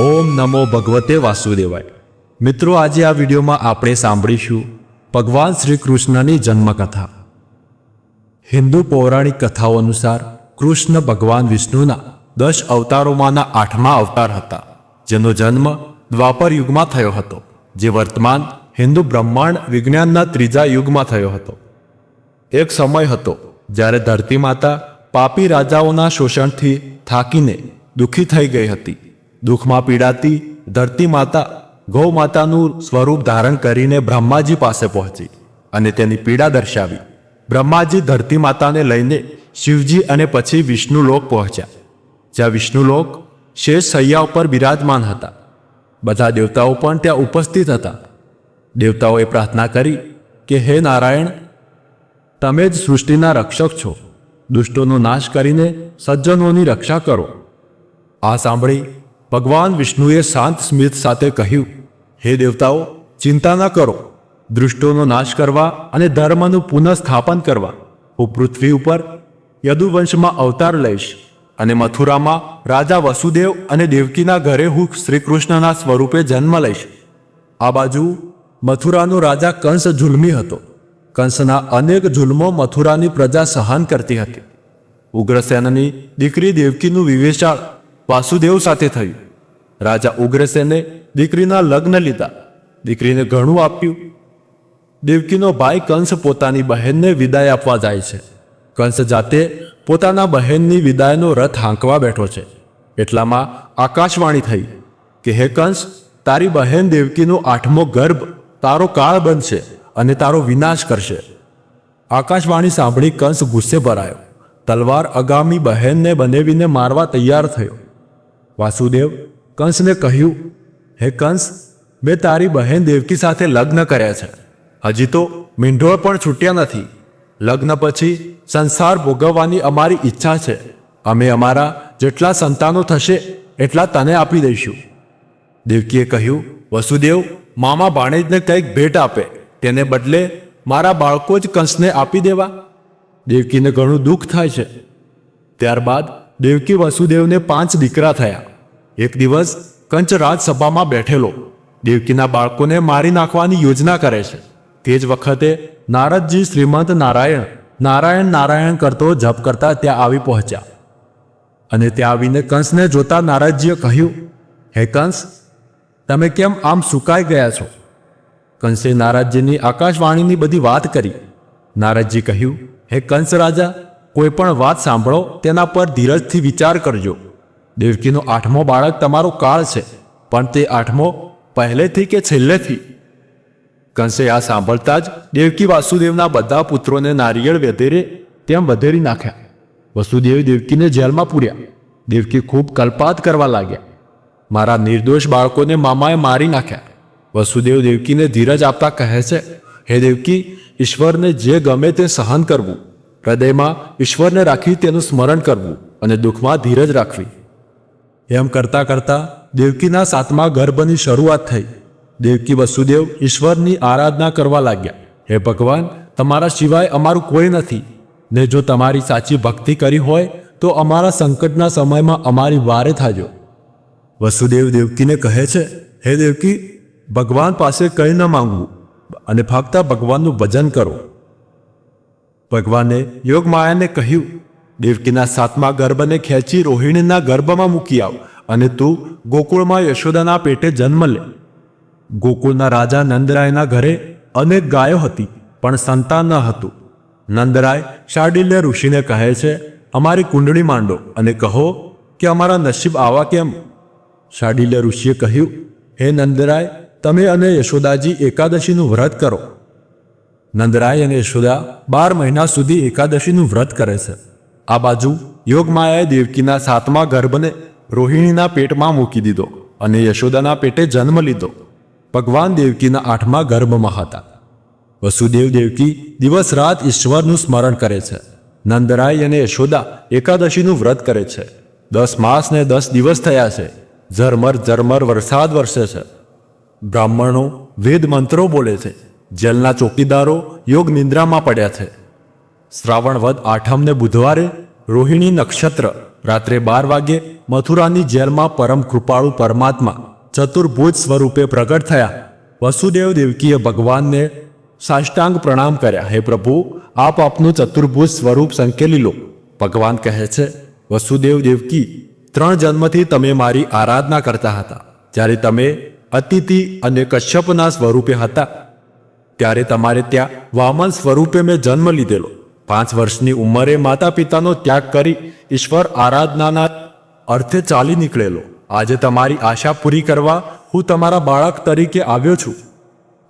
ઓમ નમો ભગવતે વાસુદેવાય. મિત્રો, આજે આ વિડીયોમાં આપણે સાંભળીશું ભગવાન શ્રી કૃષ્ણની જન્મકથા. હિન્દુ પૌરાણિક કથાઓ અનુસાર કૃષ્ણ ભગવાન વિષ્ણુના દસ અવતારોમાંના આઠમા અવતાર હતા, જેનો જન્મ દ્વાપર યુગમાં થયો હતો, જે વર્તમાન હિન્દુ બ્રહ્માંડ વિજ્ઞાનના ત્રીજા યુગમાં થયો હતો. એક સમય હતો જ્યારે ધરતી માતા પાપી રાજાઓના શોષણથી થાકીને દુઃખી થઈ ગઈ હતી. દુઃખમાં પીડાતી, ધરતી માતા, ગૌ માતાનું સ્વરૂપ ધારણ કરીને બ્રહ્માજી પાસે પહોંચી અને તેની પીડા દર્શાવી. બ્રહ્માજી ધરતી માતાને લઈને શિવજી અને પછી વિષ્ણુલોક પહોંચ્યા. જ્યાં વિષ્ણુલોક શેષ સૈયા ઉપર બિરાજમાન હતા. બધા દેવતાઓ પણ ત્યાં ઉપસ્થિત હતા. દેવતાઓએ પ્રાર્થના કરી કે, હે નારાયણ, તમે જ સૃષ્ટિના રક્ષક છો. દુષ્ટોનો નાશ કરીને સજ્જનોની રક્ષા કરો. આ સાંભળી ભગવાન વિષ્ણુએ શાંત સ્મિત સાથે કહ્યું, હે દેવતાઓ, ચિંતા ન કરો. દૃષ્ટોનો નાશ કરવા અને ધર્મનું પુનઃસ્થાપન કરવા. હું પૃથ્વી ઉપર યદુવંશમાં અવતાર લઈશ અને મથુરામાં રાજા વસુદેવ અને દેવકીના ઘરે હું શ્રીકૃષ્ણના સ્વરૂપે જન્મ લઈશ. આ બાજુ મથુરાનો રાજા કંસ જુલમી હતો. કંસના અનેક જુલ્મો મથુરાની પ્રજા સહન કરતી હતી. ઉગ્રસેનની દીકરી દેવકીનું વિવેચાળ વાસુદેવ સાથે થયું. રાજા ઉગ્રસેને દીકરીના લગ્ન લીધા. દીકરીને ઘણું આપ્યું. દેવકીનો ભાઈ કંસ પોતાની બહેનને વિદાય આપવા જાય છે. કંસ જાતે પોતાના બહેનની વિદાયનો રથ હાંકવા બેઠો છે. એટલામાં આકાશવાણી થઈ કે, હે કંસ, તારી બહેન દેવકીનો આઠમો ગર્ભ તારો કાળ બનશે અને તારો વિનાશ કરશે. આકાશવાણી સાંભળી કંસ ગુસ્સે ભરાયો. તલવાર અગામી બહેનને બનેવીને મારવા તૈયાર થયો. વાસુદેવ કંસને કહ્યું, હે કંસ, મેં તારી બહેન દેવકી સાથે લગ્ન કર્યા છે. હજી તો મીંઢોળ પણ છૂટ્યા નથી. લગ્ન પછી સંસાર ભોગવવાની અમારી ઈચ્છા છે. અમે અમારા જેટલા સંતાનો થશે, એટલા તને આપી દઈશું. દેવકીએ કહ્યું, વસુદેવ, મામા ભાણેજને કંઈક ભેટ આપે. તેને બદલે મારા બાળકો જ કંસને આપી દેવા. દેવકીને ઘણું દુઃખ થાય છે. ત્યારબાદ દેવકી વસુદેવને પાંચ દીકરા થયા. એક દિવસ કંચ રાજસભામાં બેઠેલો. દેવકીના બાળકોને મારી નાખવાની યોજના કરે છે. તે જ વખતે નારદજી શ્રીમંત નારાયણ નારાયણ નારાયણ કરતો જપ કરતા ત્યાં આવી પહોંચ્યા. અને ત્યાં આવીને કંસને જોતા નારદજીએ કહ્યું, હે કંસ, તમે કેમ આમ સુકાઈ ગયા છો? કંસે નારદજીની આકાશવાણીની બધી વાત કરી. નારદજી કહ્યું, હે કંસ રાજા કોઈ પણ વાત સાંભળો, તેના પર ધીરજથી વિચાર કરજો. દેવકીનો આઠમો બાળક તમારો કાળ છે, પણ તે આઠમો પહેલેથી કે છેલ્લેથી? કંસે આ સાંભળતા જ દેવકી વાસુદેવના બધા પુત્રોને નારિયેળ વધેરે તેમ વધેરી નાખ્યા. વસુદેવ દેવકીને જેલમાં પૂર્યા. દેવકી ખૂબ કલ્પાત કરવા લાગ્યા. મારા નિર્દોષ બાળકોને મામાએ મારી નાખ્યા. વસુદેવ દેવકીને ધીરજ આપતા કહે છે, હે દેવકી, ઈશ્વરને જે ગમે તે સહન કરવું. હૃદયમાં ઈશ્વરને રાખી તેનું સ્મરણ કરવું અને દુઃખમાં ધીરજ રાખવી. એમ કરતા કરતા દેવકીના સાતમા ગર્ભની શરૂઆત થઈ. દેવકી વસુદેવ ઈશ્વરની આરાધના કરવા લાગ્યા. હે ભગવાન, તમારા સિવાય અમારું કોઈ નથી. ને જો તમારી સાચી ભક્તિ કરી હોય, તો અમારા સંકટના સમયમાં અમારી વારે થાજો. વસુદેવ દેવકીને કહે છે, હે દેવકી, ભગવાન પાસે કંઈ ન માંગવું અને ફક્ત ભગવાનનું ભજન કરો. ભગવાને યોગમાયાને કહ્યું, દેવકીના સાતમા ગર્ભને ખેંચી રોહિણીના ગર્ભમાં મૂકી આવ અને તું ગોકુળમાં યશોદાના પેટે જન્મ લે. ગોકુળના રાજા નંદરાયના ઘરે અનેક ગાયો હતી, પણ સંતાન ન હતું. નંદરાય શાડિલ્ય ઋષિને કહે છે, અમારી કુંડળી માંડો અને કહો કે અમારા નસીબ આવા કેમ? શાડિલ્ય ઋષિએ કહ્યું, હે નંદરાય, તમે અને યશોદાજી એકાદશીનું વ્રત કરો. નંદરાય અને યશોદા બાર મહિના સુધી એકાદશીનું વ્રત કરે છે. આ બાજુ યોગમાયાએ દેવકીના સાતમા ગર્ભને રોહિણીના પેટમાં મૂકી દીધો અને યશોદાના પેટે જન્મ લીધો. ભગવાન દેવકીના આઠમા ગર્ભમાં હતા. વસુદેવ દેવકી દિવસ રાત ઈશ્વરનું સ્મરણ કરે છે. નંદરાય અને યશોદા એકાદશીનું વ્રત કરે છે. દસ માસ ને દસ દિવસ થયા છે. ઝરમર ઝરમર વરસાદ વરસે છે. બ્રાહ્મણો વેદ મંત્રો બોલે છે. જેલના ચોકીદારો યોગ નિંદ્રામાં પડ્યા છે. શ્રાવણ વધ આઠમને બુધવારે રોહિણી નક્ષત્ર રાત્રે બાર વાગ્યે મથુરાની જેલમાં પરમ કૃપાળુ પરમાત્મા ચતુર્ભુજ સ્વરૂપે પ્રગટ થયા. વસુદેવ દેવકીએ ભગવાનને સાષ્ટાંગ પ્રણામ કર્યા. હે પ્રભુ, આપ આપનું ચતુર્ભુજ સ્વરૂપ સંકેલી લો. ભગવાન કહે છે, વસુદેવ દેવકી, ત્રણ જન્મથી તમે મારી આરાધના કરતા હતા. જ્યારે તમે અતિથિ અને કશ્યપના સ્વરૂપે હતા ત્યારે તમારે ત્યાં વામન સ્વરૂપે મેં જન્મ લીધેલો. પાંચ વર્ષની ઉંમરે માતા પિતાનો ત્યાગ કરી ઈશ્વર આરાધનાના અર્થે ચાલી નીકળેલો. આજે તમારી આશા પૂરી કરવા હું તમારા બાળક તરીકે આવ્યો છું.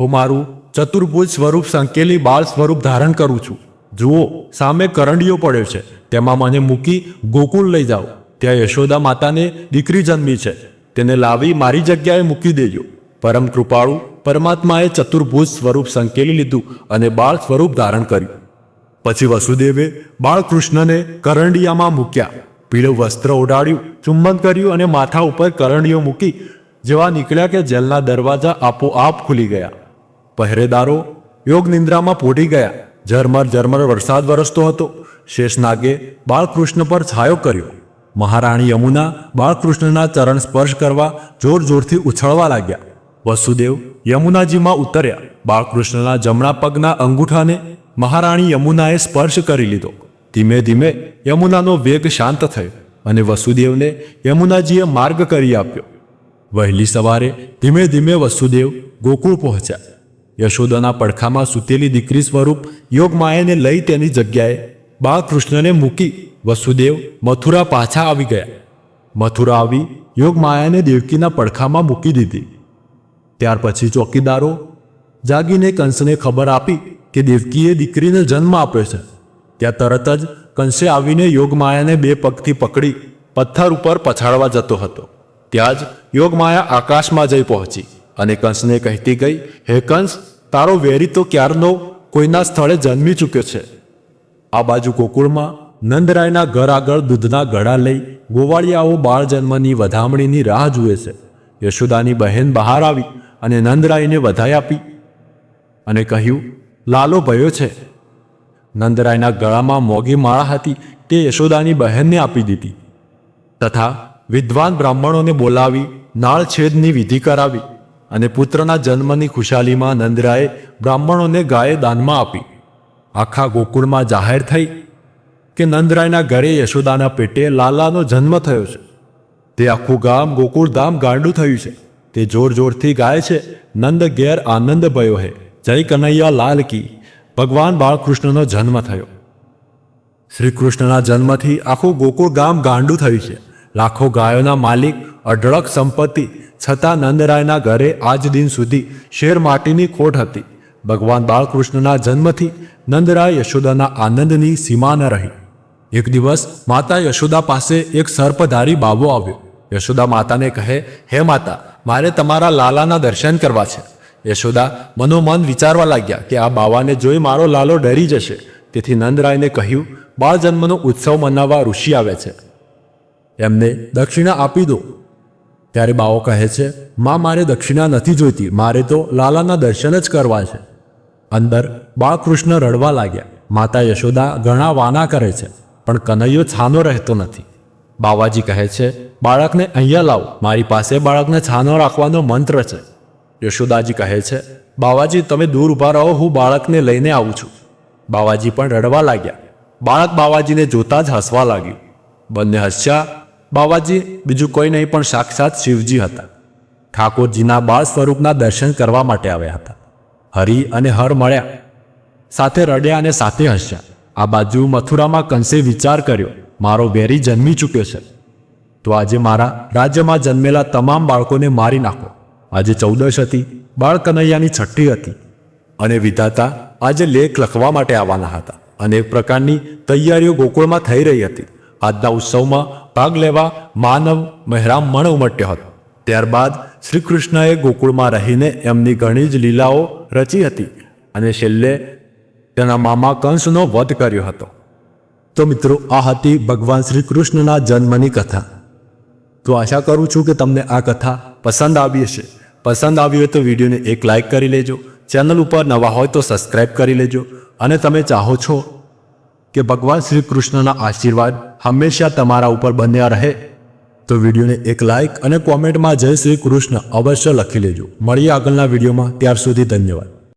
હું મારું ચતુર્ભુજ સ્વરૂપ સંકેલી બાળ સ્વરૂપ ધારણ કરું છું. જુઓ, સામે કરંડીઓ પડ્યો છે. તેમાં મને મૂકી ગોકુળ લઈ જાઓ. ત્યાં યશોદા માતાને દીકરી જન્મી છે. તેને લાવી મારી જગ્યાએ મૂકી દેજો. પરમ કૃપાળુ પરમાત્માએ ચતુર્ભુજ સ્વરૂપ સંકેલી લીધું અને બાળ સ્વરૂપ ધારણ કર્યું. પછી વસુદેવે બાળકૃષ્ણને કરંડિયામાં મૂક્યા. પીળું વસ્ત્ર ઓઢાડ્યું, ચુંબન કર્યું અને માથા ઉપર કરંડીઓ મૂકી જેવા નીકળ્યા કે જેલના દરવાજા આપોઆપ ખુલી ગયા. પહેરેદારો યોગ નિંદ્રામાં પોઢી ગયા. ઝરમર ઝરમર વરસાદ વરસતો હતો. શેષનાગે બાળકૃષ્ણ પર છાયો કર્યો. મહારાણી યમુના બાળકૃષ્ણના ચરણ સ્પર્શ કરવા જોર જોરથી ઉછળવા લાગ્યા. વસુદેવ યમુનાજીમાં ઉતર્યા. બાળકૃષ્ણના જમણા પગના અંગૂઠાને મહારાણી યમુનાએ સ્પર્શ કરી લીધો. ધીમે ધીમે યમુનાનો વેગ શાંત થયો અને વસુદેવને યમુનાજીએ માર્ગ કરી આપ્યો. વહેલી સવારે ધીમે ધીમે વસુદેવ ગોકુળ પહોંચ્યા. યશોદાના પડખામાં સૂતેલી દીકરી સ્વરૂપ યોગમાયાને લઈ તેની જગ્યાએ બાળકૃષ્ણને મૂકી વસુદેવ મથુરા પાછા આવી ગયા. મથુરા આવી યોગમાયાને દેવકીના પડખામાં મૂકી દીધી. ત્યાર પછી ચોકીદારો જાગીને કંસને ખબર આપી કે દેવકીએ દીકરીને જન્મ આપ્યો છે. ત્યાં તરત જ કંસે આવીને યોગમાયાને બે પગથી પકડી પથ્થર ઉપર પછાડવા જતો હતો. ત્યાં જ યોગમાયા આકાશમાં જઈ પહોંચી અને કંસને કહેતી ગઈ, હે કંસ, તારો વેરી તો ક્યારનો કોઈના સ્થળે જન્મી ચૂક્યો છે? આ બાજુ ગોકુળમાં નંદરાયના ઘર આગળ દૂધના ગળા લઈ ગોવાળિયાઓ બાળ જન્મની વધામણીની રાહ જુએ છે. યશોદાની બહેન બહાર આવી અને નંદરાયને વધાઈ આપી અને કહ્યું, લાલો ભયો છે. નંદરાયના ગળામાં મોગી માળા હતી તે યશોદાની બહેનને આપી દીધી તથા વિદ્વાન બ્રાહ્મણોને બોલાવી નાળ છેદની વિધિ કરાવી અને પુત્રના જન્મની ખુશાલીમાં નંદરાએ બ્રાહ્મણોને ગાય દાનમાં આપી. આખા ગોકુળમાં જાહેર થઈ કે નંદરાયના ઘરે યશોદાના પેટે લાલાનો જન્મ થયો છે. તે આખું ગામ ગોકુળધામ ગાંડું થયું છે. તે જોર જોરથી ગાય છે. નંદ ઘેર આનંદ ભયો હે. જય કનૈયા લાલ કી. ભગવાન બાળકૃષ્ણનો જન્મ થયો. શ્રી કૃષ્ણના જન્મથી આખું ગોકુળ ગામ ગાંડું થયું છે. લાખો ગાયોના માલિક, અઢળક સંપત્તિ, છતાં નંદરાયના ઘરે આજ દિન સુધી શેર માટીની ખોટ હતી. ભગવાન બાળકૃષ્ણના જન્મથી નંદરાય યશોદાના આનંદની સીમા ન રહી. એક દિવસ માતા યશોદા પાસે એક સર્પધારી બાબો આવ્યો. યશોદા માતાને કહે, હે માતા મારે તમારા લાલાના દર્શન કરવા છે. યશોદા મનોમન વિચારવા લાગ્યા કે આ બાવાને જોઈ મારો લાલો ડરી જશે. તેથી નંદરાયને કહ્યું, બાળ જન્મનો ઉત્સવ મનાવવા ઋષિ આવે છે. એમને દક્ષિણા આપી દો. ત્યારે બાવો કહે છે, માં, મારે દક્ષિણા નથી જોઈતી. મારે તો લાલાના દર્શન જ કરવા છે. અંદર બાળકૃષ્ણ રડવા લાગ્યા. માતા યશોદા ઘણા વાના કરે છે, પણ કનૈયો છાનો રહેતો નથી. બાવાજી કહે છે, બાળકને અહીંયા લાવો, મારી પાસે બાળકને છાનો રાખવાનો મંત્ર છે. યશોદાજી કહે છે, બાવાજી, તમે દૂર ઊભા રહો, હું બાળકને લઈને આવું છું. બાવાજી પણ રડવા લાગ્યા. બાળક બાવાજીને જોતા જ હસવા લાગ્યું. બંને હસ્યા. બાવાજી, બીજું કોઈ નહીં, પણ સાક્ષાત શિવજી હતા. ઠાકોરજીના બાળ સ્વરૂપના દર્શન કરવા માટે આવ્યા હતા. હરિ અને હર મળ્યા. સાથે રડ્યા અને સાથે હસ્યા. આ બાજુ મથુરામાં કંસે વિચાર કર્યો. મારો વેરી જન્મી ચૂક્યો છે. તો આજે મારા રાજ્યમાં જન્મેલા તમામ બાળકોને મારી નાખો. આજે ચૌદશ હતી, બાળ કનૈયાની છઠ્ઠી હતી અને વિધાતા આજે લેખ લખવા માટે આવવાના હતા અનેક પ્રકારની તૈયારીઓ ગોકુળમાં થઈ રહી હતી. આજના ઉત્સવમાં ભાગ લેવા માનવ મહેરામ મણ ઉમટ્યો હતો. ત્યારબાદ શ્રી કૃષ્ણએ ગોકુળમાં રહીને એમની ઘણી જ લીલાઓ રચી હતી અને છેલ્લે તેના મામા કંસનો વધ કર્યો હતો. તો મિત્રો, આ હતી ભગવાન શ્રી કૃષ્ણના જન્મની કથા. તો આશા કરું છું કે તમને આ કથા પસંદ આવી હશે. પસંદ આવી હોય તો વિડીયોને એક લાઇક કરી લેજો. ચેનલ ઉપર નવા હોય તો સબસ્ક્રાઈબ કરી લેજો. અને તમે ચાહો છો કે ભગવાન શ્રી કૃષ્ણના આશીર્વાદ હંમેશા તમારા ઉપર બન્યા રહે, તો વિડીયોને એક લાઇક અને કોમેન્ટમાં જય શ્રી કૃષ્ણ અવશ્ય લખી લેજો. મળીએ આગળના વિડીયોમાં. ત્યાર સુધી ધન્યવાદ.